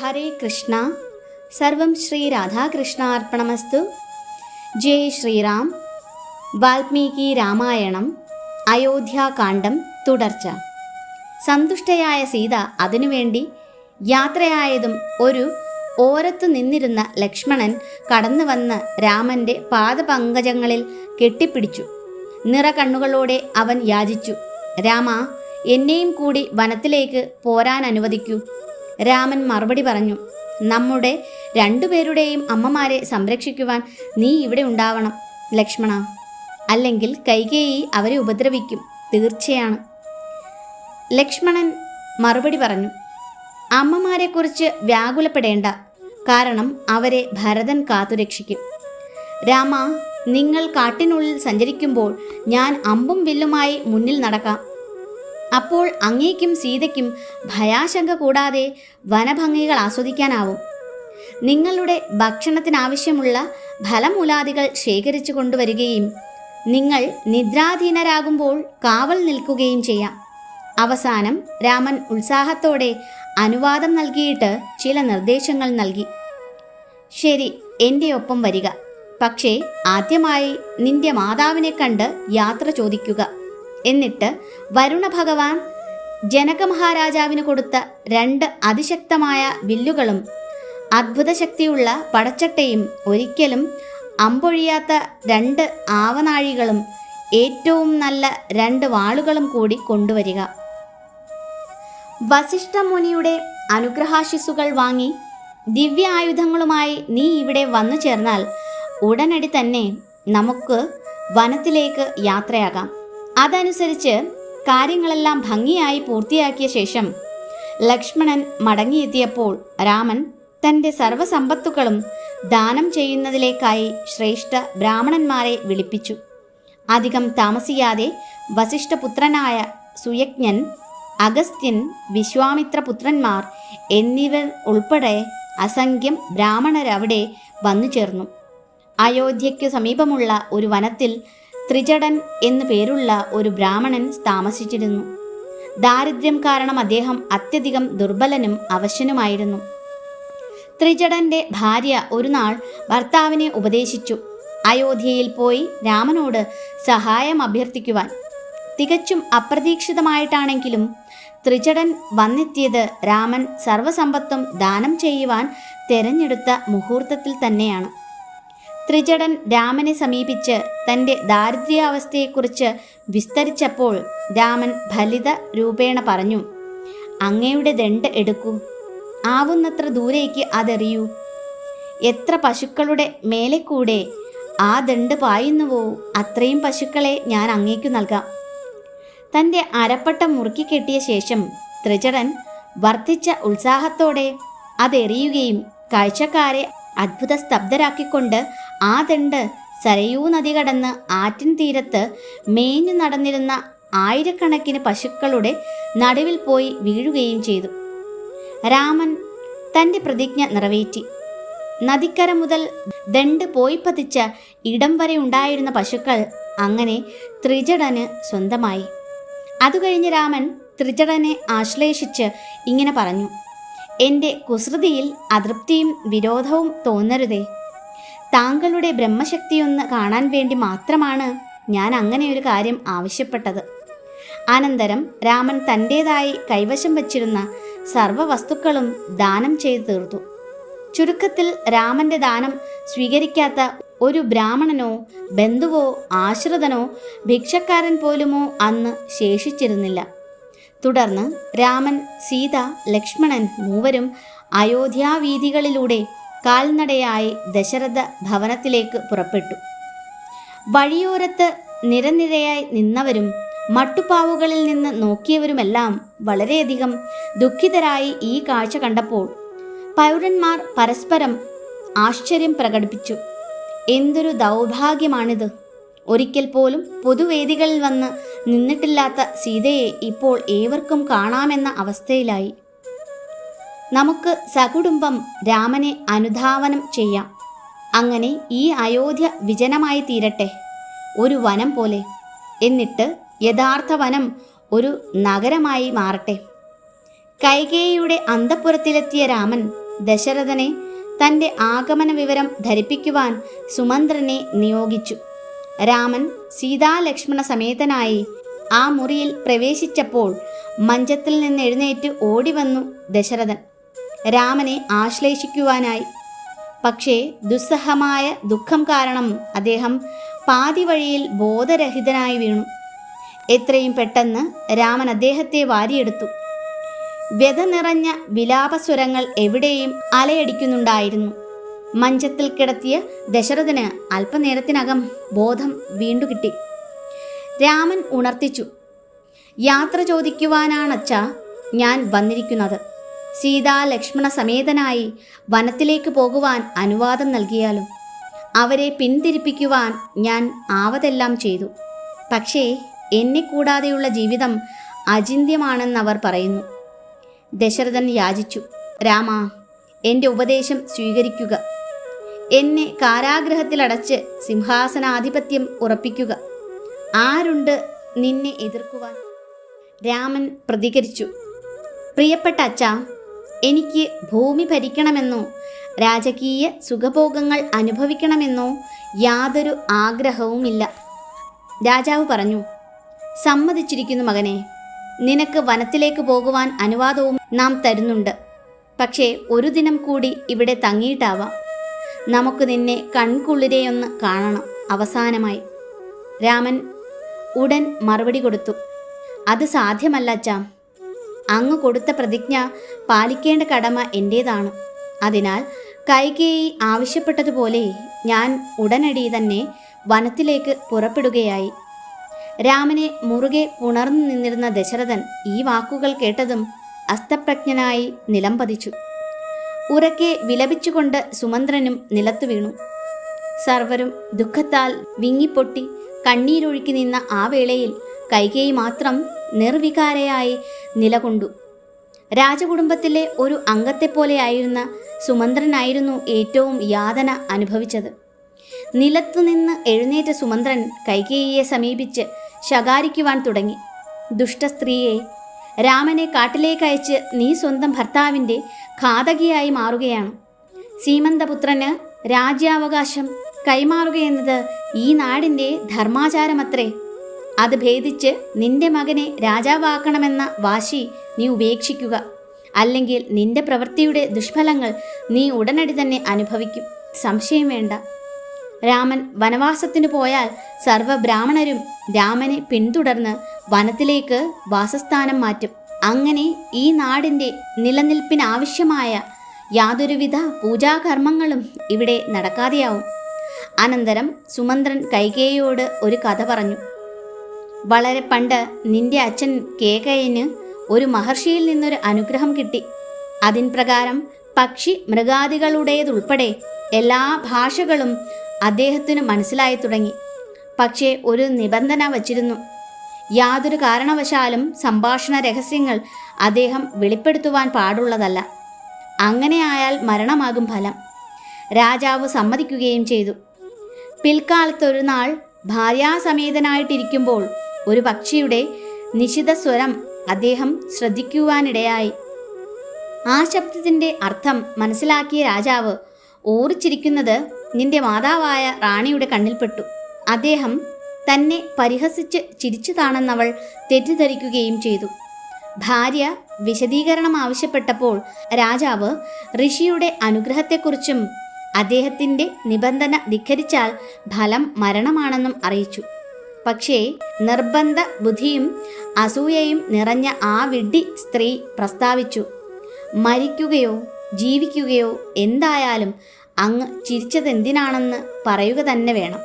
ഹരേ കൃഷ്ണ. സർവം ശ്രീ രാധാകൃഷ്ണാർപ്പണമസ്തു. ജയ് ശ്രീറാം. വാൽമീകി രാമായണം. അയോധ്യാകാന്ഡം തുടർച്ച. സന്തുഷ്ടയായ സീത അതിനുവേണ്ടി യാത്രയായതും ഒരു ഓരത്തു നിന്നിരുന്ന ലക്ഷ്മണൻ കടന്നു വന്ന് രാമന്റെ പാദപങ്കജങ്ങളിൽ കെട്ടിപ്പിടിച്ചു. നിറകണ്ണുകളോടെ അവൻ യാചിച്ചു. രാമ എന്നെയും കൂടി വനത്തിലേക്ക് പോരാൻ അനുവദിക്കൂ. രാമൻ മറുപടി പറഞ്ഞു നമ്മുടെ രണ്ടുപേരുടെയും അമ്മമാരെ സംരക്ഷിക്കുവാൻ നീ ഇവിടെ ഉണ്ടാവണം ലക്ഷ്മണ. അല്ലെങ്കിൽ കൈകേയി അവരെ ഉപദ്രവിക്കും തീർച്ചയാണ്. ലക്ഷ്മണൻ മറുപടി പറഞ്ഞു അമ്മമാരെക്കുറിച്ച് വ്യാകുലപ്പെടേണ്ട കാരണം അവരെ ഭരതൻ കാത്തുരക്ഷിക്കും. രാമ നിങ്ങൾ കാട്ടിനുള്ളിൽ സഞ്ചരിക്കുമ്പോൾ ഞാൻ അമ്പും വില്ലുമായി മുന്നിൽ നടക്കാം. അപ്പോൾ അങ്ങേക്കും സീതയ്ക്കും ഭയാശങ്ക കൂടാതെ വനഭംഗികൾ ആസ്വദിക്കാനാവും. നിങ്ങളുടെ ഭക്ഷണത്തിനാവശ്യമുള്ള ഫലമൂലാദികൾ ശേഖരിച്ചു കൊണ്ടുവരികയും നിങ്ങൾ നിദ്രാധീനരാകുമ്പോൾ കാവൽ നിൽക്കുകയും ചെയ്യാം. അവസാനം രാമൻ ഉത്സാഹത്തോടെ അനുവാദം നൽകിയിട്ട് ചില നിർദ്ദേശങ്ങൾ നൽകി. ശരി എന്റെ ഒപ്പം വരിക. പക്ഷേ ആദ്യമായി നിന്റെ മാതാവിനെ കണ്ട് യാത്ര ചോദിക്കുക. എന്നിട്ട് വരുണ ഭഗവാൻ ജനക മഹാരാജാവിന് കൊടുത്ത രണ്ട് അതിശക്തമായ വില്ലുകളും അത്ഭുത ശക്തിയുള്ള പടച്ചട്ടയും ഒരിക്കലും അമ്പൊഴിയാത്ത രണ്ട് ആവനാഴികളും ഏറ്റവും നല്ല രണ്ട് വാളുകളും കൂടി കൊണ്ടുവരിക. വസിഷ്ഠ മുനിയുടെ അനുഗ്രഹാശിസുകൾ വാങ്ങി ദിവ്യ ആയുധങ്ങളുമായി നീ ഇവിടെ വന്നു ചേർന്നാൽ ഉടനടി തന്നെ നമുക്ക് വനത്തിലേക്ക് യാത്രയാകാം. അതനുസരിച്ച് കാര്യങ്ങളെല്ലാം ഭംഗിയായി പൂർത്തിയാക്കിയ ശേഷം ലക്ഷ്മണൻ മടങ്ങിയെത്തിയപ്പോൾ രാമൻ തന്റെ സർവസമ്പത്തുക്കളും ദാനം ചെയ്യുന്നതിലേക്കായി ശ്രേഷ്ഠ ബ്രാഹ്മണന്മാരെ വിളിപ്പിച്ചു. അധികം താമസിയാതെ വസിഷ്ഠപുത്രനായ സുയജ്ഞൻ അഗസ്ത്യൻ വിശ്വാമിത്രപുത്രന്മാർ എന്നിവർ ഉൾപ്പെടെ അസംഖ്യം ബ്രാഹ്മണരവിടെ വന്നു ചേർന്നു അയോധ്യയ്ക്കു സമീപമുള്ള ഒരു വനത്തിൽ ത്രിജടൻ എന്നു പേരുള്ള ഒരു ബ്രാഹ്മണൻ താമസിച്ചിരുന്നു. ദാരിദ്ര്യം കാരണം അദ്ദേഹം അത്യധികം ദുർബലനും അവശനുമായിരുന്നു. ത്രിജടന്റെ ഭാര്യ ഒരു നാൾ ഭർത്താവിനെ ഉപദേശിച്ചു. അയോധ്യയിൽ പോയി രാമനോട് സഹായം അഭ്യർത്ഥിക്കുവാൻ. തികച്ചും അപ്രതീക്ഷിതമായിട്ടാണെങ്കിലും ത്രിജടൻ വന്നെത്തിയത് രാമൻ സർവസമ്പത്തും ദാനം ചെയ്യുവാൻ തെരഞ്ഞെടുത്ത മുഹൂർത്തത്തിൽ തന്നെയാണ്. ത്രിജടൻ രാമനെ സമീപിച്ച് തന്റെ ദാരിദ്ര്യാവസ്ഥയെക്കുറിച്ച് വിസ്തരിച്ചപ്പോൾ രാമൻ ഫലിത രൂപേണ പറഞ്ഞു അങ്ങയുടെ ദണ്ട് എടുക്കൂ. ആവുന്നത്ര ദൂരേക്ക് അതെറിയൂ. എത്ര പശുക്കളുടെ മേലെ കൂടെ ആ ദണ്ട് പായുന്നുവോ അത്രയും പശുക്കളെ ഞാൻ അങ്ങേക്കു നൽകാം. തന്റെ അരപ്പട്ട മുറുക്കി കെട്ടിയ ശേഷം ത്രിജടൻ വർദ്ധിച്ച ഉത്സാഹത്തോടെ അതെറിയുകയും കാഴ്ചക്കാരെ അത്ഭുത സ്തബ്ധരാക്കിക്കൊണ്ട് ആ ദണ്ട് സരയൂ നദി കടന്ന് ആറ്റിൻ തീരത്ത് മേഞ്ഞു നടന്നിരുന്ന ആയിരക്കണക്കിന് പശുക്കളുടെ നടുവിൽ പോയി വീഴുകയും ചെയ്തു. രാമൻ തന്റെ പ്രതിജ്ഞ നിറവേറ്റി. നദിക്കര മുതൽ ദണ്ട് പോയി പതിച്ച ഇടം വരെ ഉണ്ടായിരുന്ന പശുക്കൾ അങ്ങനെ ത്രിജടന് സ്വന്തമായി. അതുകഴിഞ്ഞ് രാമൻ ത്രിജടനെ ആശ്ലേഷിച്ച് ഇങ്ങനെ പറഞ്ഞു എന്റെ കുസൃതിയിൽ അതൃപ്തിയും വിരോധവും തോന്നരുതേ. താങ്കളുടെ ബ്രഹ്മശക്തിയൊന്ന് കാണാൻ വേണ്ടി മാത്രമാണ് ഞാൻ അങ്ങനെ ഒരു കാര്യം ആവശ്യപ്പെട്ടത്. അനന്തരം രാമൻ തന്റേതായി കൈവശം വച്ചിരുന്ന സർവ വസ്തുക്കളും ദാനം ചെയ്തു തീർത്തു. ചുരുക്കത്തിൽ രാമന്റെ ദാനം സ്വീകരിക്കാത്ത ഒരു ബ്രാഹ്മണനോ ബന്ധുവോ ആശ്രിതനോ ഭിക്ഷക്കാരൻ പോലുമോ അന്ന് ശേഷിച്ചിരുന്നില്ല. തുടർന്ന് രാമൻ സീത ലക്ഷ്മണൻ മൂവരും അയോധ്യാവീഥികളിലൂടെ കാൽനടയായി ദശരഥ ഭവനത്തിലേക്ക് പുറപ്പെട്ടു. വഴിയോരത്ത് നിരനിരയായി നിന്നവരും മട്ടുപാവുകളിൽ നിന്ന് നോക്കിയവരുമെല്ലാം വളരെയധികം ദുഃഖിതരായി ഈ കാഴ്ച കണ്ടപ്പോൾ പൗരന്മാർ പരസ്പരം ആശ്ചര്യം പ്രകടിപ്പിച്ചു. എന്തൊരു ദൗർഭാഗ്യമാണിത്. ഒരിക്കൽ പോലും പൊതുവേദികളിൽ വന്ന് നിന്നിട്ടില്ലാത്ത സീതയെ ഇപ്പോൾ ഏവർക്കും കാണാമെന്ന അവസ്ഥയിലായി. നമുക്ക് സകുടുംബം രാമനെ അനുധാവനം ചെയ്യാം. അങ്ങനെ ഈ അയോധ്യ വിജനമായി തീരട്ടെ. ഒരു വനം പോലെ. എന്നിട്ട് യഥാർത്ഥ വനം ഒരു നഗരമായി മാറട്ടെ. കൈകേയിയുടെ അന്തപ്പുരത്തിലെത്തിയ രാമൻ ദശരഥനെ തന്റെ ആഗമന വിവരം ധരിപ്പിക്കുവാൻ സുമന്ത്രനെ നിയോഗിച്ചു. രാമൻ സീതാലക്ഷ്മണ സമേതനായി ആ മുറിയിൽ പ്രവേശിച്ചപ്പോൾ മഞ്ചത്തിൽ നിന്ന് എഴുന്നേറ്റ് ഓടിവന്നു ദശരഥൻ. രാമനെ ആശ്ലേഷിക്കുവാനായി. പക്ഷേ ദുസ്സഹമായ ദുഃഖം കാരണം അദ്ദേഹം പാതി വഴിയിൽ ബോധരഹിതനായി വീണു. എത്രയും പെട്ടെന്ന് രാമൻ അദ്ദേഹത്തെ വാരിയെടുത്തു. വ്യത നിറഞ്ഞ വിലാപസ്വരങ്ങൾ എവിടെയും അലയടിക്കുന്നുണ്ടായിരുന്നു. മഞ്ചത്തിൽ കിടത്തിയ ദശരഥന് അല്പനേരത്തിനകം ബോധം വീണ്ടു കിട്ടി രാമൻ ഉണർത്തിച്ചു. യാത്ര ചോദിക്കുവാനാണച്ച ഞാൻ വന്നിരിക്കുന്നത്. സീതാ ലക്ഷ്മണ സമേതനായി വനത്തിലേക്ക് പോകുവാൻ അനുവാദം നൽകിയാലും അവരെ പിന്തിരിപ്പിക്കുവാൻ ഞാൻ ആവതെല്ലാം ചെയ്തു. പക്ഷേ എന്നെ കൂടാതെയുള്ള ജീവിതം അചിന്യമാണെന്നവർ പറയുന്നു. ദശരഥൻ യാചിച്ചു. രാമ എന്റെ ഉപദേശം സ്വീകരിക്കുക. എന്നെ കാരാഗ്രഹത്തിലടച്ച് സിംഹാസനാധിപത്യം ഉറപ്പിക്കുക. ആരുണ്ട് നിന്നെ എതിർക്കുവാൻ? രാമൻ പ്രതികരിച്ചു. പ്രിയപ്പെട്ട അച്ഛ എനിക്ക് ഭൂമി ഭരിക്കണമെന്നോ രാജകീയ സുഖഭോഗങ്ങൾ അനുഭവിക്കണമെന്നോ യാതൊരു ആഗ്രഹവുമില്ല. രാജാവ് പറഞ്ഞു സമ്മതിച്ചിരിക്കുന്നു മകനെ. നിനക്ക് വനത്തിലേക്ക് പോകുവാൻ അനുവാദവും നാം തരുന്നുണ്ട്. പക്ഷേ ഒരു ദിനം കൂടി ഇവിടെ തങ്ങിയിട്ടാവാം. നമുക്ക് നിന്നെ കൺകുളിരെയൊന്ന് കാണണം. അവസാനമായി രാമൻ ഉടൻ മറുപടി കൊടുത്തു അത് സാധ്യമല്ല അച്ഛാ. അങ്ങ് കൊടുത്ത പ്രതിജ്ഞ പാലിക്കേണ്ട കടമ എന്റേതാണ് അതിനാൽ കൈകേയി ആവശ്യപ്പെട്ടതുപോലെ ഞാൻ ഉടനടി തന്നെ വനത്തിലേക്ക് പുറപ്പെടുകയായി. രാമനെ മുറുകെ പുണർന്നു നിന്നിരുന്ന ദശരഥൻ ഈ വാക്കുകൾ കേട്ടതും അസ്തപ്രജ്ഞനായി നിലം പതിച്ചു ഉറക്കെ വിലപിച്ചുകൊണ്ട് സുമന്ത്രനും നിലത്തു വീണു. സർവരും ദുഃഖത്താൽ വിങ്ങിപ്പൊട്ടി കണ്ണീരൊഴുക്കി നിന്ന ആ വേളയിൽ കൈകേയി മാത്രം നിർവികാരയായി നിലകൊണ്ടു. രാജകുടുംബത്തിലെ ഒരു അംഗത്തെപ്പോലെയായിരുന്ന സുമന്ത്രനായിരുന്നു ഏറ്റവും യാതന അനുഭവിച്ചത്. നിലത്തുനിന്ന് എഴുന്നേറ്റ സുമന്ത്രൻ കൈകേയിയെ സമീപിച്ച് ശകാരിക്കുവാൻ തുടങ്ങി. ദുഷ്ടസ്ത്രീയെ രാമനെ കാട്ടിലേക്ക് അയച്ച് നീ സ്വന്തം ഭർത്താവിന്റെ ഘാതകിയായി മാറുകയാണ്. സീമന്തപുത്രന് രാജ്യാവകാശം കൈമാറുകയെന്നത് ഈ നാടിന്റെ ധർമാചാരമത്രേ. അത് ഭേദിച്ച് നിന്റെ മകനെ രാജാവാക്കണമെന്ന വാശി നീ ഉപേക്ഷിക്കുക. അല്ലെങ്കിൽ നിന്റെ പ്രവൃത്തിയുടെ ദുഷ്ഫലങ്ങൾ നീ ഉടനടി തന്നെ അനുഭവിക്കും. സംശയം വേണ്ട. രാമൻ വനവാസത്തിന് പോയാൽ സർവ ബ്രാഹ്മണരും രാമനെ പിന്തുടർന്ന് വനത്തിലേക്ക് വാസസ്ഥാനം മാറ്റും. അങ്ങനെ ഈ നാടിന്റെ നിലനിൽപ്പിനാവശ്യമായ യാതൊരുവിധ പൂജാകർമ്മങ്ങളും ഇവിടെ നടക്കാതെയാവും. അനന്തരം സുമന്ത്രൻ കൈകേയോട് ഒരു കഥ പറഞ്ഞു. വളരെ പണ്ട് നിന്റെ അച്ഛൻ കേകയന് ഒരു മഹർഷിയിൽ നിന്നൊരു അനുഗ്രഹം കിട്ടി. അതിൻ പ്രകാരം പക്ഷി മൃഗാദികളുടേതുൾപ്പെടെ എല്ലാ ഭാഷകളും അദ്ദേഹത്തിന് മനസ്സിലായി തുടങ്ങി. പക്ഷേ ഒരു നിബന്ധന വച്ചിരുന്നു. യാതൊരു കാരണവശാലും സംഭാഷണ രഹസ്യങ്ങൾ അദ്ദേഹം വെളിപ്പെടുത്തുവാൻ പാടുള്ളതല്ല. അങ്ങനെയായാൽ മരണമാകും ഫലം. രാജാവ് സമ്മതിക്കുകയും ചെയ്തു. പിൽക്കാലത്തൊരു നാൾ ഭാര്യാസമേതനായിട്ടിരിക്കുമ്പോൾ ഒരു പക്ഷിയുടെ നിശിത സ്വരം അദ്ദേഹം ശ്രദ്ധിക്കുവാനിടയായി. ആ ശബ്ദത്തിന്റെ അർത്ഥം മനസ്സിലാക്കിയ രാജാവ് ഓറിച്ചിരിക്കുന്നത് നിന്റെ മാതാവായ റാണിയുടെ കണ്ണിൽപ്പെട്ടു. അദ്ദേഹം തന്നെ പരിഹസിച്ച് ചിരിച്ചതാണെന്നവൾ തെറ്റിദ്ധരിക്കുകയും ചെയ്തു. ഭാര്യ വിശദീകരണം ആവശ്യപ്പെട്ടപ്പോൾ രാജാവ് ഋഷിയുടെ അനുഗ്രഹത്തെക്കുറിച്ചും അദ്ദേഹത്തിന്റെ നിബന്ധന ധിഖരിച്ചാൽ ഫലം മരണമാണെന്നും അറിയിച്ചു. പക്ഷേ നിർബന്ധ ബുദ്ധിയും അസൂയയും നിറഞ്ഞ ആ വിഡ്ഢി സ്ത്രീ പ്രസ്താവിച്ചു മരിക്കുകയോ ജീവിക്കുകയോ എന്തായാലും അങ്ങ് ചിരിച്ചതെന്തിനാണെന്ന് പറയുക തന്നെ വേണം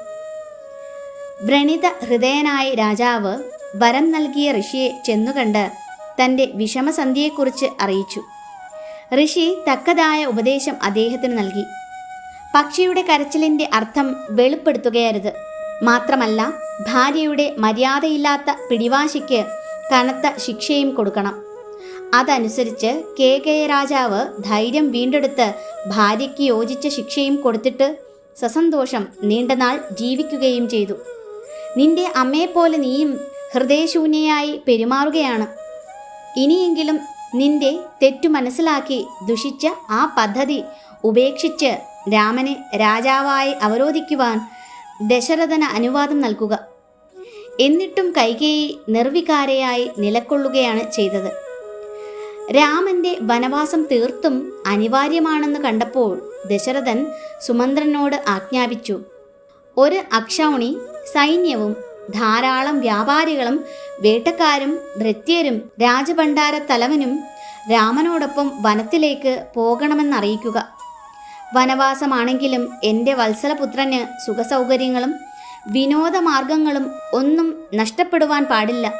വ്രണിത ഹൃദയനായ രാജാവ് വരം നൽകിയ ഋഷിയെ ചെന്നുകണ്ട് തന്റെ വിഷമസന്ധിയെക്കുറിച്ച് അറിയിച്ചു. ഋഷി തക്കതായ ഉപദേശം അദ്ദേഹത്തിന് നൽകി. പക്ഷിയുടെ കരച്ചിലിന്റെ അർത്ഥം വെളിപ്പെടുത്തുകയരുത്. മാത്രമല്ല ഭാര്യയുടെ മര്യാദയില്ലാത്ത പിടിവാശിക്ക് കനത്ത ശിക്ഷയും കൊടുക്കണം. അതനുസരിച്ച് കെ. കെ. രാജാവ് ധൈര്യം വീണ്ടെടുത്ത് ഭാര്യയ്ക്ക് യോജിച്ച ശിക്ഷയും കൊടുത്തിട്ട് സസന്തോഷം നീണ്ടനാൾ ജീവിക്കുകയും ചെയ്തു. നിന്റെ അമ്മയെപ്പോലെ നീയും ഹൃദയശൂന്യയായി പെരുമാറുകയാണ്. ഇനിയെങ്കിലും നിന്റെ തെറ്റു മനസ്സിലാക്കി ദുഷിച്ച ആ പദ്ധതി ഉപേക്ഷിച്ച് രാമനെ രാജാവായി അവരോധിക്കുവാൻ ദശരഥന് അനുവാദം നൽകുക. എന്നിട്ടും കൈകേയി നിർവികാരയായി നിലക്കൊള്ളുകയാണ് ചെയ്തത്. രാമന്റെ വനവാസം തീർത്തും അനിവാര്യമാണെന്ന് കണ്ടപ്പോൾ ദശരഥൻ സുമന്ത്രനോട് ആജ്ഞാപിച്ചു. ഒരു അക്ഷൗണി സൈന്യവും ധാരാളം വ്യാപാരികളും വേട്ടക്കാരും ഭൃത്യരും രാജഭണ്ഡാര തലവനും രാമനോടൊപ്പം വനത്തിലേക്ക് പോകണമെന്നറിയിക്കുക. വനവാസമാണെങ്കിലും എന്റെ വത്സലപുത്രന് സുഖസൗകര്യങ്ങളും വിനോദമാർഗങ്ങളും ഒന്നും നഷ്ടപ്പെടുവാൻ പാടില്ല.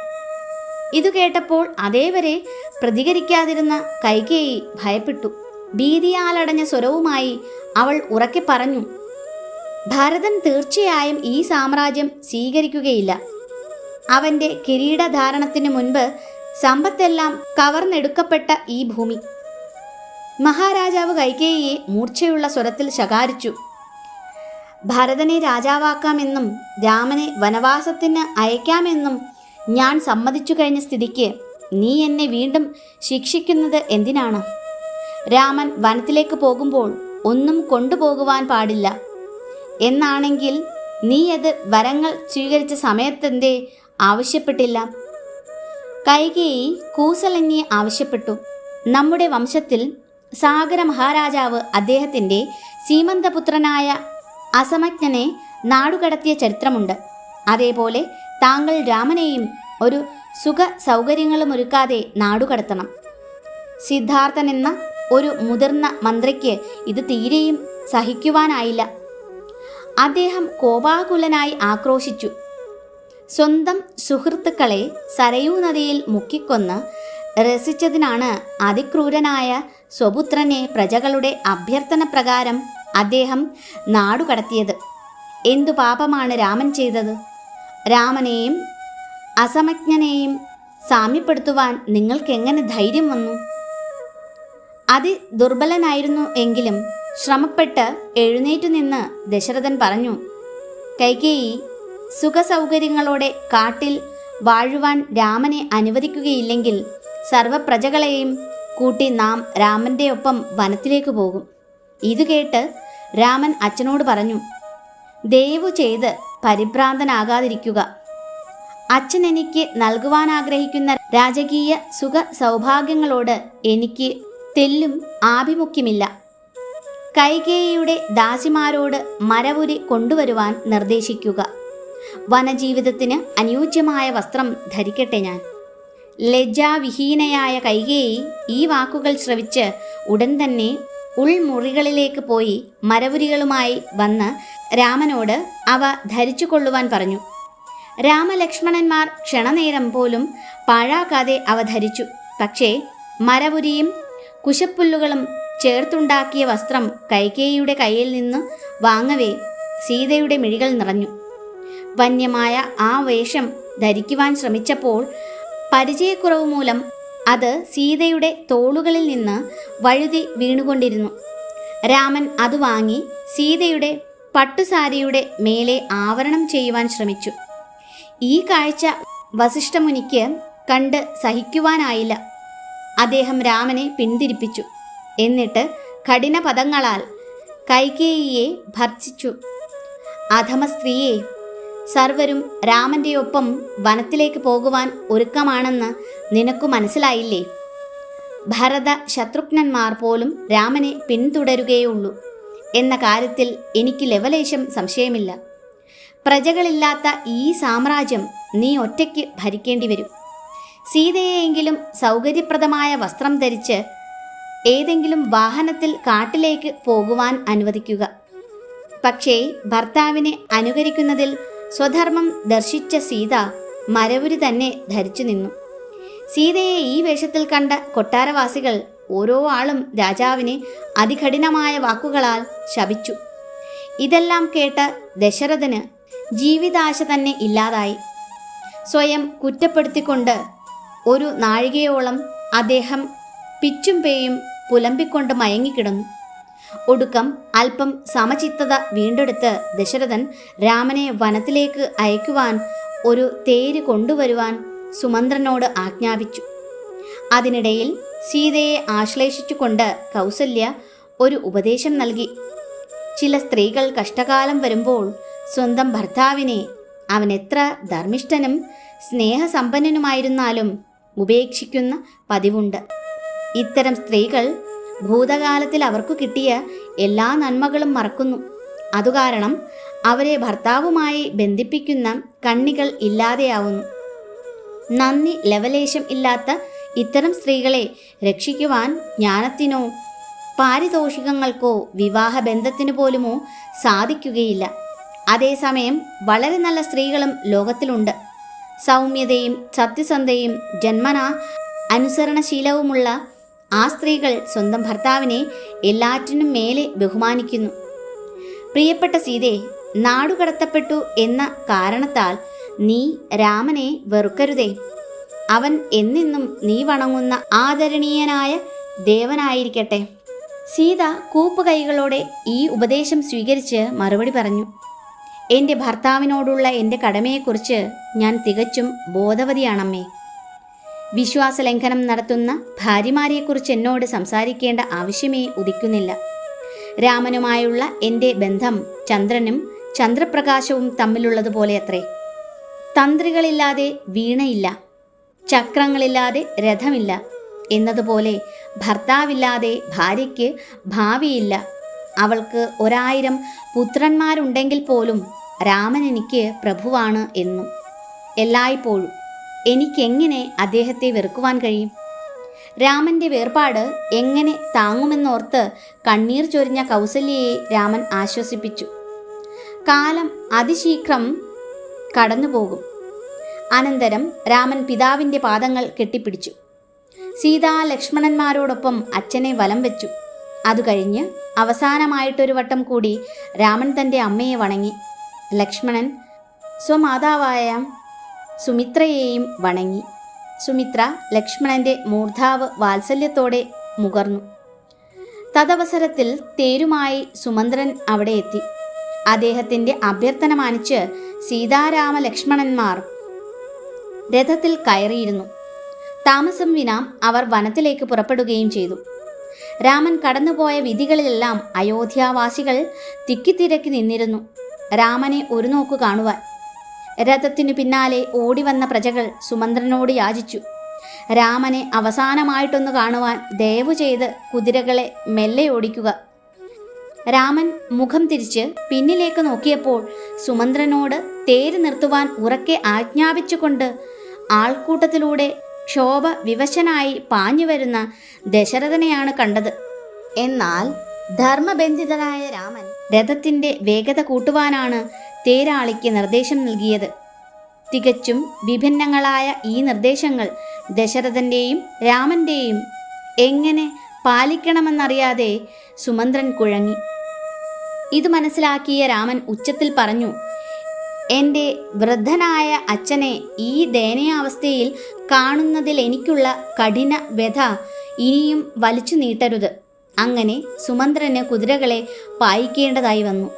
ഇതു കേട്ടപ്പോൾ അതേവരെ പ്രതികരിക്കാതിരുന്ന കൈകേയി ഭയപ്പെട്ടു. ഭീതിയാലടഞ്ഞ സ്വരവുമായി അവൾ ഉറക്കെ പറഞ്ഞു ഭരതൻ തീർച്ചയായും ഈ സാമ്രാജ്യം സ്വീകരിക്കുകയില്ല. അവന്റെ കിരീടധാരണത്തിന് മുൻപ് സമ്പത്തെല്ലാം കവർന്നെടുക്കപ്പെട്ട ഈ ഭൂമി. മഹാരാജാവ് കൈകേയിയെ മൂർച്ചയുള്ള സ്വരത്തിൽ ശകാരിച്ചു. ഭരതനെ രാജാവാക്കാമെന്നും രാമനെ വനവാസത്തിന് അയക്കാമെന്നും ഞാൻ സമ്മതിച്ചു കഴിഞ്ഞ സ്ഥിതിക്ക് നീ എന്നെ വീണ്ടും ശിക്ഷിക്കുന്നത് എന്തിനാണ്? രാമൻ വനത്തിലേക്ക് പോകുമ്പോൾ ഒന്നും കൊണ്ടുപോകുവാൻ പാടില്ല. എന്നാണെങ്കിൽ നീ അത് വരങ്ങൾ സ്വീകരിച്ച സമയത്തെന്തേ ആവശ്യപ്പെട്ടില്ല? കൈകേയി കൂസലന്യെ ആവശ്യപ്പെട്ടു. നമ്മുടെ വംശത്തിൽ സാഗര മഹാരാജാവ് അദ്ദേഹത്തിന്റെ സീമന്തപുത്രനായ അസമജ്ഞനെ നാടുകടത്തിയ ചരിത്രമുണ്ട്. അതേപോലെ താങ്കൾ രാമനെയും ഒരു സുഖ സൗകര്യങ്ങളും ഒരുക്കാതെ നാടുകടത്തണം. സിദ്ധാർത്ഥൻ എന്ന ഒരു മുതിർന്ന മന്ത്രിക്ക് ഇത് തീരെയും സഹിക്കുവാനായില്ല. അദ്ദേഹം കോപാകുലനായി ആക്രോശിച്ചു. സ്വന്തം സുഹൃത്തുക്കളെ സരയൂ നദിയിൽ മുക്കിക്കൊന്ന് രസിച്ചതിനാണ് അതിക്രൂരനായ സ്വപുത്രനെ പ്രജകളുടെ അഭ്യർത്ഥന പ്രകാരം അദ്ദേഹം നാടുകടത്തിയത്. എന്തു പാപമാണ് രാമൻ ചെയ്തത്? രാമനെയും അസമജ്ഞനെയും സാമ്യപ്പെടുത്തുവാൻ നിങ്ങൾക്കെങ്ങനെ ധൈര്യം വന്നു? അതി ദുർബലനായിരുന്നു എങ്കിലും ശ്രമപ്പെട്ട് എഴുന്നേറ്റു നിന്ന് ദശരഥൻ പറഞ്ഞു കൈകേയി സുഖസൗകര്യങ്ങളോടെ കാട്ടിൽ വാഴുവാൻ രാമനെ അനുവദിക്കുകയില്ലെങ്കിൽ സർവപ്രജകളെയും കൂട്ടി നാം രാമന്റെ ഒപ്പം വനത്തിലേക്ക് പോകും. ഇത് കേട്ട് രാമൻ അച്ഛനോട് പറഞ്ഞു ദയവു ചെയ്ത് പരിഭ്രാന്തനാകാതിരിക്കുക. അച്ഛൻ എനിക്ക് നൽകുവാൻ ആഗ്രഹിക്കുന്ന രാജകീയ സുഖ സൗഭാഗ്യങ്ങളോട് എനിക്ക് തെല്ലും ആഭിമുഖ്യമില്ല. കൈകേയിയുടെ ദാസിമാരോട് മരവുരി കൊണ്ടുവരുവാൻ നിർദ്ദേശിക്കുക. വനജീവിതത്തിന് അനുയോജ്യമായ വസ്ത്രം ധരിക്കട്ടെ ഞാൻ. ലജ്ജാവിഹീനയായ കൈകേയി ഈ വാക്കുകൾ ശ്രവിച്ച് ഉടൻ തന്നെ ഉൾമുറികളിലേക്ക് പോയി മരവുരികളുമായി വന്ന് രാമനോട് അവ ധരിച്ചു കൊള്ളുവാൻ പറഞ്ഞു. രാമലക്ഷ്മണന്മാർ ക്ഷണനേരം പോലും പാഴാക്കാതെ അവ ധരിച്ചു. പക്ഷേ മരവുരിയും കുശപ്പുല്ലുകളും ചേർത്തുണ്ടാക്കിയ വസ്ത്രം കൈകേയിയുടെ കയ്യിൽ നിന്ന് വാങ്ങവേ സീതയുടെ മിഴികൾ നിറഞ്ഞു. വന്യമായ ആ വേഷം ധരിക്കുവാൻ ശ്രമിച്ചപ്പോൾ പരിചയക്കുറവ് മൂലം അത് സീതയുടെ തോളുകളിൽ നിന്ന് വഴുതി വീണുകൊണ്ടിരുന്നു. രാമൻ അത് വാങ്ങി സീതയുടെ പട്ടുസാരിയുടെ മേലെ ആവരണം ചെയ്യുവാൻ ശ്രമിച്ചു. ഈ കാഴ്ച വസിഷ്ഠമുനിക്ക് കണ്ട് സഹിക്കുവാനായില്ല. അദ്ദേഹം രാമനെ പിന്തിരിപ്പിച്ചു. എന്നിട്ട് കഠിന പദങ്ങളാൽ കൈകേയിയെ ഭർജിച്ചു അധമ സ്ത്രീയെ സർവരും രാമന്റെ ഒപ്പം വനത്തിലേക്ക് പോകുവാൻ ഒരുക്കമാണെന്ന് നിനക്കു മനസ്സിലായില്ലേ? ഭരത ശത്രുഘ്നന്മാർ പോലും രാമനെ പിന്തുടരുകയുള്ളൂ. എന്ന കാര്യത്തിൽ എനിക്ക് ലവലേശം സംശയമില്ല. പ്രജകളില്ലാത്ത ഈ സാമ്രാജ്യം നീ ഒറ്റയ്ക്ക് ഭരിക്കേണ്ടി വരും സീതയെയെങ്കിലും സൗകര്യപ്രദമായ വസ്ത്രം ധരിച്ച് ഏതെങ്കിലും വാഹനത്തിൽ കാട്ടിലേക്ക് പോകുവാൻ അനുവദിക്കുക. പക്ഷേ ഭർത്താവിനെ അനുകരിക്കുന്നതിൽ സ്വധർമ്മം ദർശിച്ച സീത മരവുരി തന്നെ ധരിച്ചു നിന്നു. സീതയെ ഈ വേഷത്തിൽ കണ്ട കൊട്ടാരവാസികൾ ഓരോ ആളും രാജാവിനെ അതികഠിനമായ വാക്കുകളാൽ ശപിച്ചു. ഇതെല്ലാം കേട്ട ദശരഥന് ജീവിതാശ തന്നെ ഇല്ലാതായി. സ്വയം കുറ്റപ്പെടുത്തിക്കൊണ്ട് ഒരു നാഴികയോളം അദ്ദേഹം പിച്ചും പേയും പുലമ്പിക്കൊണ്ട് മയങ്ങിക്കിടന്നു. ഒടുക്കം അല്പം സമചിത്തത വീണ്ടെടുത്ത് ദശരഥൻ രാമനെ വനത്തിലേക്ക് അയക്കുവാൻ ഒരു തേര് കൊണ്ടുവരുവാൻ സുമന്ത്രനോട് ആജ്ഞാപിച്ചു. അതിനിടയിൽ സീതയെ ആശ്ലേഷിച്ചുകൊണ്ട് കൗസല്യ ഒരു ഉപദേശം നൽകി. ചില സ്ത്രീകൾ കഷ്ടകാലം വരുമ്പോൾ സ്വന്തം ഭർത്താവിനെ അവൻ എത്ര ധർമ്മിഷ്ഠനും സ്നേഹസമ്പന്നനുമായിരുന്നാലും ഉപേക്ഷിക്കുന്ന പതിവുണ്ട്. ഇത്തരം സ്ത്രീകൾ ഭൂതകാലത്തിൽ അവർക്കു കിട്ടിയ എല്ലാ നന്മകളും മറക്കുന്നു. അതുകാരണം അവരെ ഭർത്താവുമായി ബന്ധിപ്പിക്കുന്ന കണ്ണികൾ ഇല്ലാതെയാവുന്നു. നന്ദി ലവലേശം ഇല്ലാത്ത ഇത്തരം സ്ത്രീകളെ രക്ഷിക്കുവാൻ ജ്ഞാനത്തിനോ പാരിതോഷികങ്ങൾക്കോ വിവാഹബന്ധത്തിനു പോലുമോ സാധിക്കുകയില്ല. അതേസമയം വളരെ നല്ല സ്ത്രീകളും ലോകത്തിലുണ്ട്. സൗമ്യതയും സത്യസന്ധയും ജന്മന അനുസരണശീലവുമുള്ള ആ സ്ത്രീകൾ സ്വന്തം ഭർത്താവിനെ എല്ലാറ്റിനും മേലെ ബഹുമാനിക്കുന്നു. പ്രിയപ്പെട്ട സീതേ നാടുകടത്തപ്പെട്ടു എന്ന കാരണത്താൽ നീ രാമനെ വെറുക്കരുതേ. അവൻ എന്നെന്നും നീ വണങ്ങുന്ന ആദരണീയനായ ദേവനായിരിക്കട്ടെ. സീത കൂപ്പുകൈകളോടെ ഈ ഉപദേശം സ്വീകരിച്ച് മറുപടി പറഞ്ഞു. എന്റെ ഭർത്താവിനോടുള്ള എന്റെ കടമയെക്കുറിച്ച് ഞാൻ തികച്ചും ബോധവതിയാണമ്മേ. വിശ്വാസലംഘനം നടത്തുന്ന ഭാര്യമാരെക്കുറിച്ച് എന്നോട് സംസാരിക്കേണ്ട ആവശ്യമേ ഉദിക്കുന്നില്ല. രാമനുമായുള്ള എന്റെ ബന്ധം ചന്ദ്രനും ചന്ദ്രപ്രകാശവും തമ്മിലുള്ളതുപോലെ അത്രേ തന്ത്രികളില്ലാതെ വീണയില്ല ചക്രങ്ങളില്ലാതെ രഥമില്ല എന്നതുപോലെ ഭർത്താവില്ലാതെ ഭാര്യയ്ക്ക് ഭാവിയില്ല. അവൾക്ക് ഒരായിരം പുത്രന്മാരുണ്ടെങ്കിൽ പോലും രാമൻ എനിക്ക് പ്രഭുവാണ് എന്നും എല്ലായ്പ്പോഴും എനിക്കെങ്ങനെ അദ്ദേഹത്തെ വെറുക്കുവാൻ കഴിയും? രാമന്റെ വേർപാട് എങ്ങനെ താങ്ങുമെന്നോർത്ത് കണ്ണീർ ചൊരിഞ്ഞ കൗസല്യയെ രാമൻ ആശ്വസിപ്പിച്ചു. കാലം അതിശീഘ്രം കടന്നുപോകും. അനന്തരം രാമൻ പിതാവിന്റെ പാദങ്ങൾ കെട്ടിപ്പിടിച്ചു. സീതാ ലക്ഷ്മണന്മാരോടൊപ്പം അച്ഛനെ വലം വെച്ചു. അത് കഴിഞ്ഞ് അവസാനമായിട്ടൊരു വട്ടം കൂടി രാമൻ തന്റെ അമ്മയെ വണങ്ങി. ലക്ഷ്മണൻ സ്വമാതാവായ സുമിത്രയെയും വണങ്ങി. സുമിത്ര ലക്ഷ്മണന്റെ മൂർധാവ് വാത്സല്യത്തോടെ മുകർന്നു തദവസരത്തിൽ തേരുമായി സുമന്ത്രൻ അവിടെ എത്തി. അദ്ദേഹത്തിന്റെ അഭ്യർത്ഥന മാനിച്ച് സീതാരാമ ലക്ഷ്മണന്മാർ രഥത്തിൽ കയറിയിരുന്നു. താമസം വിനാം അവർ വനത്തിലേക്ക് പുറപ്പെടുകയും ചെയ്തു. രാമൻ കടന്നുപോയ വിധികളിലെല്ലാം അയോധ്യാവാസികൾ തിക്കിത്തിരക്കി നിന്നിരുന്നു. രാമനെ ഒരു നോക്കു കാണുവാൻ രഥത്തിനു പിന്നാലെ ഓടിവന്ന പ്രജകൾ സുമന്ത്രനോട് യാചിച്ചു. രാമനെ അവസാനമായിട്ടൊന്ന് കാണുവാൻ ദയവു ചെയ്ത് കുതിരകളെ മെല്ലെ ഓടിക്കുക. രാമൻ മുഖം തിരിച്ച് പിന്നിലേക്ക് നോക്കിയപ്പോൾ സുമന്ത്രനോട് തേര് നിർത്തുവാൻ ഉറക്കെ ആജ്ഞാപിച്ചുകൊണ്ട് ആൾക്കൂട്ടത്തിലൂടെ ക്ഷോഭ വിവശനായി പാഞ്ഞു വരുന്ന ദശരഥനെയാണ് കണ്ടത്. എന്നാൽ ധർമ്മബന്ധിതനായ രാമൻ രഥത്തിന്റെ വേഗത കൂട്ടുവാനാണ് തേരാളിക്ക് നിർദ്ദേശം നൽകിയത്. തികച്ചും വിഭിന്നങ്ങളായ ഈ നിർദ്ദേശങ്ങൾ ദശരഥന്റെയും രാമന്റെയും എങ്ങനെ പാലിക്കണമെന്നറിയാതെ സുമന്ത്രൻ കുഴങ്ങി. ഇത് മനസ്സിലാക്കിയ രാമൻ ഉച്ചത്തിൽ പറഞ്ഞു എന്റെ വൃദ്ധനായ അച്ഛനെ ഈ ദയനീയാവസ്ഥയിൽ കാണുന്നതിൽ എനിക്കുള്ള കഠിന വ്യഥ ഇനിയും വലിച്ചു നീട്ടരുത് അങ്ങനെ സുമന്ത്രന് കുതിരകളെ പായിക്കേണ്ടതായി വന്നു.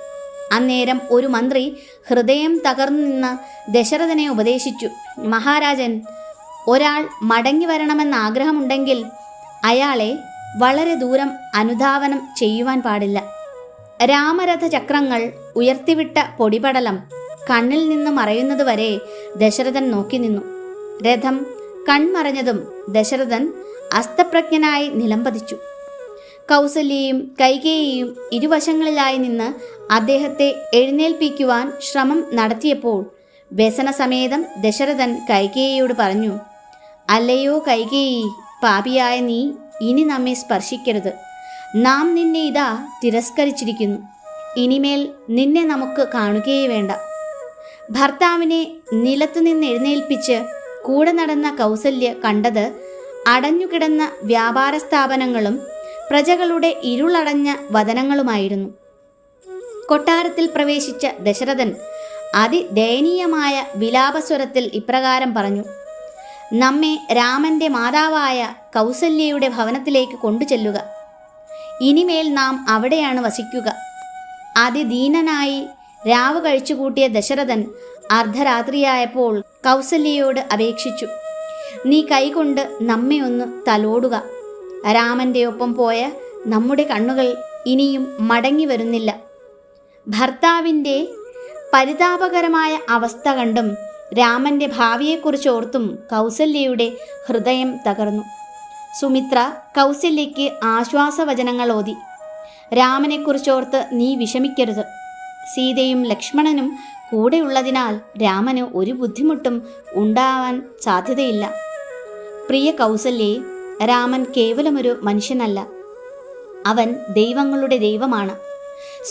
അന്നേരം ഒരു മന്ത്രി ഹൃദയം തകർന്നു നിന്ന് ദശരഥനെ ഉപദേശിച്ചു. മഹാരാജൻ ഒരാൾ മടങ്ങി വരണമെന്ന് ആഗ്രഹമുണ്ടെങ്കിൽ അയാളെ വളരെ ദൂരം അനുധാവനം ചെയ്യുവാൻ പാടില്ല. രാമരഥ ചക്രങ്ങൾ ഉയർത്തിവിട്ട പൊടിപടലം കണ്ണിൽ നിന്ന് മറയുന്നതുവരെ ദശരഥൻ നോക്കി നിന്നു. രഥം കൺമറഞ്ഞതും ദശരഥൻ അസ്തപ്രജ്ഞനായി നിലംപതിച്ചു. കൗസല്യയും കൈകേയിയും ഇരുവശങ്ങളിലായി നിന്ന് അദ്ദേഹത്തെ എഴുന്നേൽപ്പിക്കുവാൻ ശ്രമം നടത്തിയപ്പോൾ വ്യസനസമേതം ദശരഥൻ കൈകേയിയോട് പറഞ്ഞു അല്ലയോ കൈകേയി പാപിയായ നീ ഇനി നമ്മെ സ്പർശിക്കരുത്. നാം നിന്നെ ഇതാ തിരസ്കരിച്ചിരിക്കുന്നു. ഇനിമേൽ നിന്നെ നമുക്ക് കാണുകയേ വേണ്ട ഭർത്താവിനെ നിലത്തുനിന്ന് എഴുന്നേൽപ്പിച്ച് കൂടെ നടന്ന കൗസല്യ കണ്ടത് അടഞ്ഞുകിടന്ന വ്യാപാര സ്ഥാപനങ്ങളും പ്രജകളുടെ ഇരുളടഞ്ഞ വദനങ്ങളുമായിരുന്നു കൊട്ടാരത്തിൽ പ്രവേശിച്ച ദശരഥൻ അതിദയനീയമായ വിലാപസ്വരത്തിൽ ഇപ്രകാരം പറഞ്ഞു നമ്മെ രാമന്റെ മാതാവായ കൗസല്യയുടെ ഭവനത്തിലേക്ക് കൊണ്ടുചെല്ലുക. ഇനിമേൽ നാം അവിടെയാണ് വസിക്കുക. അതിദീനനായി രാവ് കഴിച്ചുകൂട്ടിയ ദശരഥൻ അർദ്ധരാത്രിയായപ്പോൾ കൗസല്യയോട് അപേക്ഷിച്ചു നീ കൈകൊണ്ട് നമ്മെ ഒന്ന് തലോടുക. രാമന്റെ ഒപ്പം പോയ നമ്മുടെ കണ്ണുകൾ ഇനിയും മടങ്ങി വരുന്നില്ല. ഭർത്താവിന്റെ പരിതാപകരമായ അവസ്ഥ കണ്ടും രാമന്റെ ഭാവിയെക്കുറിച്ചോർത്തും കൗസല്യയുടെ ഹൃദയം തകർന്നു. സുമിത്ര കൗസല്യയ്ക്ക് ആശ്വാസവചനങ്ങൾ ഓതി. രാമനെക്കുറിച്ചോർത്ത് നീ വിഷമിക്കരുത്. സീതയും ലക്ഷ്മണനും കൂടെയുള്ളതിനാൽ രാമന് ഒരു ബുദ്ധിമുട്ടും ഉണ്ടാവാൻ സാധ്യതയില്ല. പ്രിയ കൗസല്യേ രാമൻ കേവലമൊരു മനുഷ്യനല്ല. അവൻ ദൈവങ്ങളുടെ ദൈവമാണ്.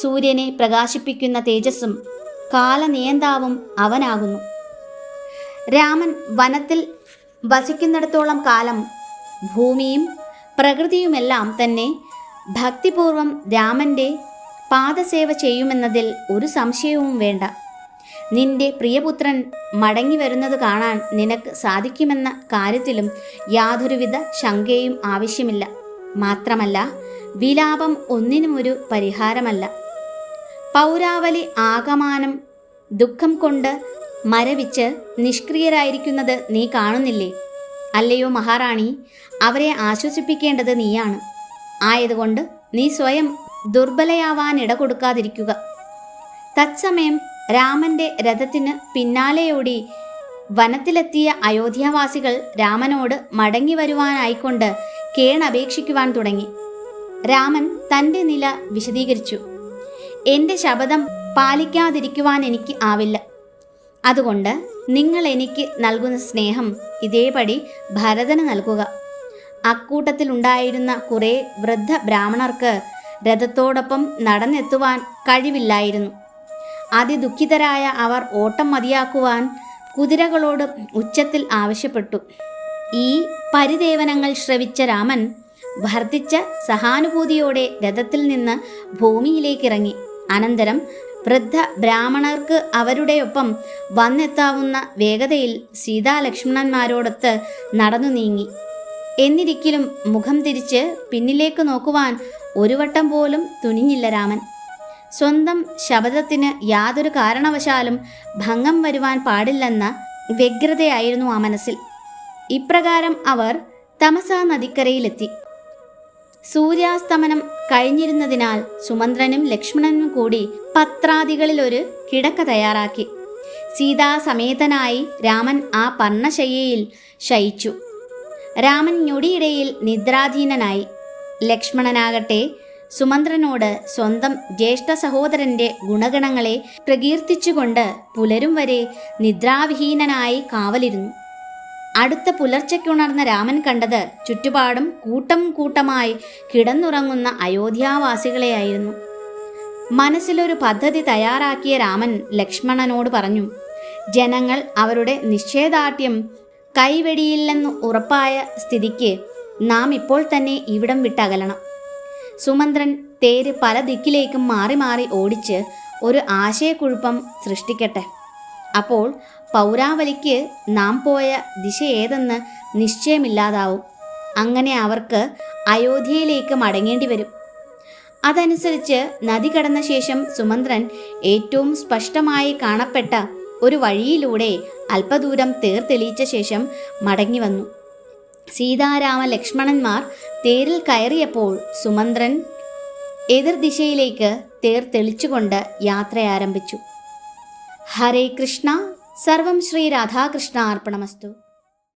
സൂര്യനെ പ്രകാശിപ്പിക്കുന്ന തേജസ്സും കാലനിയന്താവും അവനാകുന്നു. രാമൻ വനത്തിൽ വസിക്കുന്നിടത്തോളം കാലം ഭൂമിയും പ്രകൃതിയുമെല്ലാം തന്നെ ഭക്തിപൂർവം രാമന്റെ പാദസേവ ചെയ്യുമെന്നതിൽ ഒരു സംശയവും വേണ്ട. നിന്റെ പ്രിയപുത്രൻ മടങ്ങി വരുന്നത് കാണാൻ നിനക്ക് സാധിക്കുമെന്ന കാര്യത്തിലും യാതൊരുവിധ ശങ്കയും ആവശ്യമില്ല. മാത്രമല്ല വിലാപം ഒന്നിനുമൊരു പരിഹാരമല്ല. പൗരാവലി ആകമാനം ദുഃഖം കൊണ്ട് മരവിച്ച് നിഷ്ക്രിയരായിരിക്കുന്നത് നീ കാണുന്നില്ലേ? അല്ലയോ മഹാറാണി അവരെ ആശ്വസിപ്പിക്കേണ്ടത് നീയാണ്. ആയതുകൊണ്ട് നീ സ്വയം ദുർബലയാവാൻ ഇട കൊടുക്കാതിരിക്കുക തത്സമയം രാമന്റെ രഥത്തിന് പിന്നാലെയോടി വനത്തിലെത്തിയ അയോധ്യാവാസികൾ രാമനോട് മടങ്ങി വരുവാനായിക്കൊണ്ട് കേണപേക്ഷിക്കുവാൻ തുടങ്ങി. രാമൻ തന്റെ നില വിശദീകരിച്ചു. എന്റെ ശപഥം പാലിക്കാതിരിക്കുവാൻ എനിക്ക് ആവില്ല. അതുകൊണ്ട് നിങ്ങൾ എനിക്ക് നൽകുന്ന സ്നേഹം ഇതേപടി ഭരതന് നൽകുക അക്കൂട്ടത്തിലുണ്ടായിരുന്ന കുറേ വൃദ്ധ ബ്രാഹ്മണർക്ക് രഥത്തോടൊപ്പം നടന്നെത്തുവാൻ കഴിവില്ലായിരുന്നു. അതിദുഃഖിതരായ അവർ ഓട്ടം മതിയാക്കുവാൻ കുതിരകളോട് ഉച്ചത്തിൽ ആവശ്യപ്പെട്ടു. ഈ പരിദേവനങ്ങൾ ശ്രവിച്ച രാമൻ വർദ്ധിച്ച സഹാനുഭൂതിയോടെ രഥത്തിൽ നിന്ന് ഭൂമിയിലേക്കിറങ്ങി. അനന്തരം വൃദ്ധ ബ്രാഹ്മണർക്ക് അവരുടെ ഒപ്പം വന്നെത്താവുന്ന വേഗതയിൽ സീതാലക്ഷ്മണന്മാരോടൊത്ത് നടന്നു നീങ്ങി. എന്നിരിക്കലും മുഖം തിരിച്ച് പിന്നിലേക്ക് നോക്കുവാൻ ഒരു വട്ടം പോലും തുനിഞ്ഞില്ല രാമൻ. സ്വന്തം ശബ്ദത്തിന് യാതൊരു കാരണവശാലും ഭംഗം വരുവാൻ പാടില്ലെന്ന വ്യഗ്രതയായിരുന്നു ആ മനസ്സിൽ. ഇപ്രകാരം അവർ തമസ നദിക്കരയിലെത്തി. സൂര്യാസ്തമനം കഴിഞ്ഞിരുന്നതിനാൽ സുമന്ത്രനും ലക്ഷ്മണനും കൂടി പത്രാദികളിൽ ഒരു കിടക്ക തയ്യാറാക്കി. സീതാസമേതനായി രാമൻ ആ പർണശയ്യയിൽ ശയിച്ചു. രാമൻ ഞൊടിയിടയിൽ നിദ്രാധീനനായി. ലക്ഷ്മണനാകട്ടെ സുമന്ത്രനോട് സ്വന്തം ജ്യേഷ്ഠ സഹോദരന്റെ ഗുണഗണങ്ങളെ പ്രകീർത്തിച്ചുകൊണ്ട് പുലരും വരെ നിദ്രാവിഹീനനായി കാവലിരുന്നു. അടുത്ത പുലർച്ചയ്ക്കുണർന്ന രാമൻ കണ്ടത് ചുറ്റുപാടും കൂട്ടം കൂട്ടമായി കിടന്നുറങ്ങുന്ന അയോധ്യാവാസികളെയായിരുന്നു. മനസ്സിലൊരു പദ്ധതി തയ്യാറാക്കിയ രാമൻ ലക്ഷ്മണനോട് പറഞ്ഞു ജനങ്ങൾ അവരുടെ നിശ്ചയദാർഢ്യം കൈവെടിയില്ലെന്ന് ഉറപ്പായ സ്ഥിതിക്ക് നാം ഇപ്പോൾ തന്നെ ഇവിടം വിട്ടകലണം. സുമന്ത്രൻ തേര് പല ദിക്കിലേക്കും മാറി മാറി ഓടിച്ച് ഒരു ആശയക്കുഴപ്പം സൃഷ്ടിക്കട്ടെ. അപ്പോൾ പൗരാവലിക്ക് നാം പോയ ദിശ ഏതെന്ന് നിശ്ചയമില്ലാതാവും. അങ്ങനെ അവർക്ക് അയോധ്യയിലേക്ക് മടങ്ങേണ്ടി വരും. അതനുസരിച്ച് നദി കടന്ന ശേഷം സുമന്ത്രൻ ഏറ്റവും സ്പഷ്ടമായി കാണപ്പെട്ട ഒരു വഴിയിലൂടെ അല്പദൂരം തേർ തെളിയിച്ച ശേഷം മടങ്ങി വന്നു. സീതാരാമ ലക്ഷ്മണന്മാർ തേരിൽ കയറിയപ്പോൾ സുമന്ത്രൻ എതിർദിശയിലേക്ക് തേർ തെളിച്ചുകൊണ്ട് യാത്ര ആരംഭിച്ചു. ഹരേ കൃഷ്ണ സർവം ശ്രീ രാധാകൃഷ്ണ അർപ്പണമസ്തു.